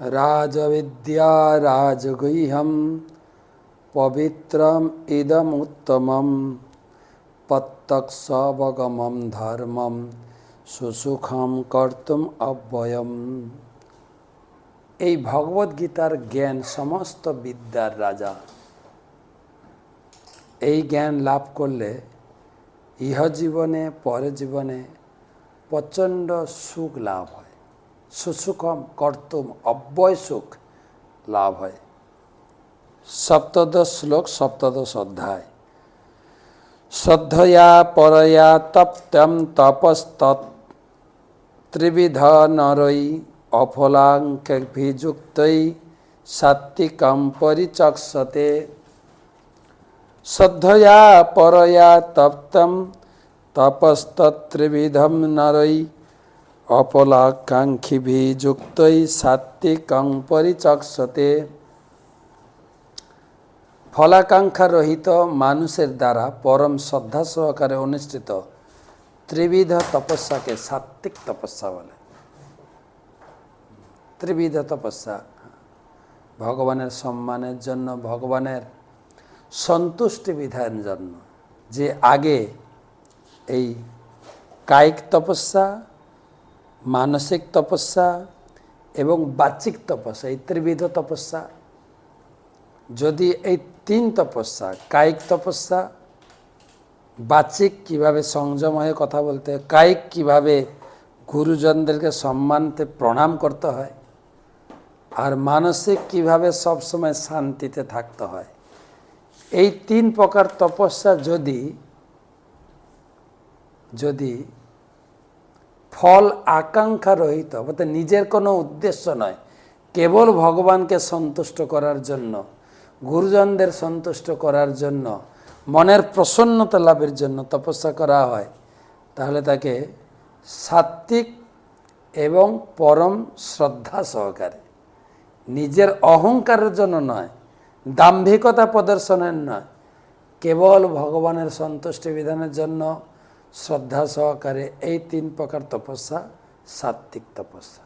রাজবিদ্যা রাজগৃহম পবিত্রম ইদমুত্তমম প্রত্যক্ষবগমম ধর্মম সুসুখম কর্তুম অব্যয়ম এই ভগবদ গীতার জ্ঞান সমস্ত বিদ্যার রাজা। এই জ্ঞান লাভ করলে ইহ জীবনে পরে জীবনে প্রচণ্ড সুখ লাভ হয়। সুসুখম কর্তুম অব্যয় সুখ লাভ হয় সপ্তদশ শ্লোক সপ্তদশ অধ্যায় শ্রদ্ধয়া পরয়া তপ্তম তপস্তৎ ত্রিবিধ নরৈ অফলাঙ্কিযুক্তৈ সাত্বিকম পরিচক্ষতে শ্রদ্ধয়া পরয়া তপ্তম তপস্তত্রিবিধম নরৈ অপলাকাঙ্ক্ষিভিযুক্তৈ সাত্বিকং পরিচক্ষতে ফলাকাঙ্ক্ষা রহিত মানুষের দ্বারা পরম শ্রদ্ধা সহকারে অনুষ্ঠিত ত্রিবিধ তপস্যাকে সাত্বিক তপস্যা বলে। ত্রিবিধ তপস্যা, ভগবানের সম্মানের জন্য, ভগবানের সন্তুষ্টি বিধানের জন্য। যে আগে এই কায়িক তপস্যা মানসিক তপস্যা এবং বাহ্যিক তপস্যা, এই ত্রিবিধ তপস্যা। যদি এই তিন তপস্যা, কায়িক তপস্যা বাচিক কীভাবে সংযম হয়ে কথা বলতে হয়, কায়িক কীভাবে গুরুজনদেরকে সম্মানতে প্রণাম করতে হয়, আর মানসিক কীভাবে সবসময় শান্তিতে থাকতে হয়, এই তিন প্রকার তপস্যা যদি যদি ফল আকাঙ্ক্ষা রহিত, অর্থাৎ নিজের কোনো উদ্দেশ্য নয়, কেবল ভগবানকে সন্তুষ্ট করার জন্য, গুরুজনদের সন্তুষ্ট করার জন্য, মনের প্রসন্নতা লাভের জন্য তপস্যা করা হয়, তাহলে তাকে সাত্বিক এবং পরম শ্রদ্ধা সহকারে। নিজের অহংকারের জন্য নয়, দাম্ভিকতা প্রদর্শনের নয়, কেবল ভগবানের সন্তুষ্টি বিধানের জন্য ଶ୍ରଦ୍ଧା ସହକାରେ ଏଇ ତିନି ପ୍ରକାର ତପସ୍ୟା ସାତ୍ତ୍ୱିକ ତପସ୍ୟା